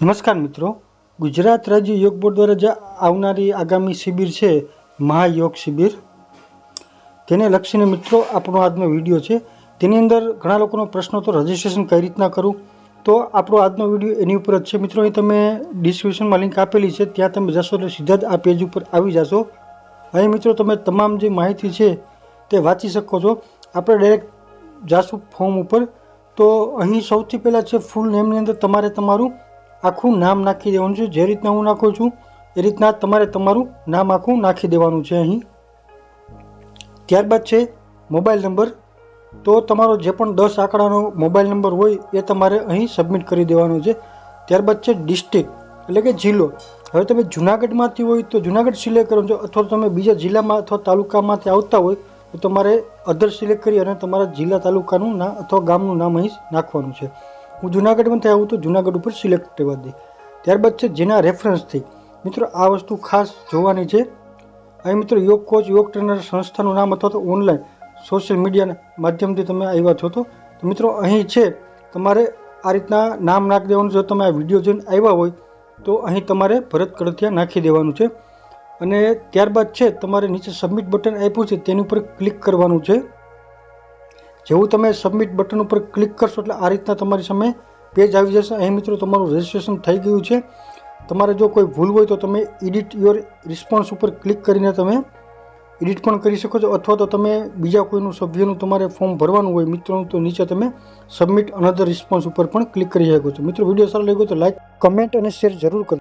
નમસ્કાર મિત્રો. ગુજરાત રાજ્ય યોગ બોર્ડ દ્વારા જે આવનારી આગામી શિબિર છે, મહાયોગ શિબિર, તેને લક્ષીને મિત્રો આપણો આજનો વીડિયો છે. તેની અંદર ઘણા લોકોનો પ્રશ્ન હતો રજિસ્ટ્રેશન કઈ રીતના કરું? તો આપણો આજનો વીડિયો એની ઉપર જ છે. મિત્રો, અહીં તમે ડિસ્ક્રિપ્શનમાં લિંક આપેલી છે. ત્યાં તમે જશો એટલે સીધા જ આ પેજ ઉપર આવી જશો. અહીં મિત્રો, તમે તમામ જે માહિતી છે તે વાંચી શકો છો. આપણે ડાયરેક્ટ જાશું ફોર્મ ઉપર. તો અહીં સૌથી પહેલાં છે ફૂલ નેમની અંદર તમારે તમારું આખું નામ નાખી દેવાનું છે. જે રીતના હું નાખું છું, એ રીતના તમારે તમારું નામ આખું નાખી દેવાનું છે અહીં. ત્યારબાદ છે મોબાઈલ નંબર. તો તમારો જે પણ દસ આંકડાનો મોબાઈલ નંબર હોય, એ તમારે અહીં સબમિટ કરી દેવાનો છે. ત્યારબાદ છે ડિસ્ટ્રિક્ટ, એટલે કે જિલ્લો. હવે તમે જુનાગઢમાંથી હોય તો જુનાગઢ સિલેક્ટ કરો. છો અથવા તમે બીજા જિલ્લામાં અથવા તાલુકામાંથી આવતા હોય, તો તમારે અધર સિલેક્ટ કરી અને તમારા જિલ્લા તાલુકાનું નામ અથવા ગામનું નામ અહીં નાખવાનું છે. હું જુનાગઢમાંથી આવું તો જુનાગઢ ઉપર સિલેક્ટ કરવા દે ત્યારબાદ છે જેના રેફરન્સથી મિત્રો, આ વસ્તુ ખાસ જોવાની છે. અહીં મિત્રો, યોગ કોચ યોગ ટ્રેનર સંસ્થાનું નામ અથવા તો ઓનલાઈન સોશિયલ મીડિયાના માધ્યમથી તમે આવ્યા છો તો. મિત્રો, અહીં છે, તમારે આ રીતના નામ નાખી દેવાનું જો તમે આ વીડિયો જોઈને આવ્યા હોય, તો અહીં તમારે ભરત કડથિયા નાખી દેવાનું છે. અને ત્યારબાદ છે, તમારે નીચે સબમિટ બટન આપ્યું છે, તેની ઉપર ક્લિક કરવાનું છે. જેવું તમે સબમિટ બટન ઉપર ક્લિક કરશો એટલે આ રીતના તમારી સામે પેજ આવી જશે. અહીં મિત્રો તમારું રજિસ્ટ્રેશન થઈ ગયું છે. તમારે જો કોઈ ભૂલ હોય તો તમે એડિટ યોર રિસ્પોન્સ ઉપર ક્લિક કરીને તમે એડિટ પણ કરી શકો છો. અથવા તો તમે બીજા કોઈનું સભ્યનું તમારે ફોર્મ ભરવાનું હોય, મિત્રોનું, તો નીચે તમે સબમિટ અનધર રિસ્પોન્સ ઉપર પણ ક્લિક કરી શકો છો. મિત્રો, વીડિયો સારો લાગ્યો તો લાઇક કમેન્ટ અને શેર જરૂર કરો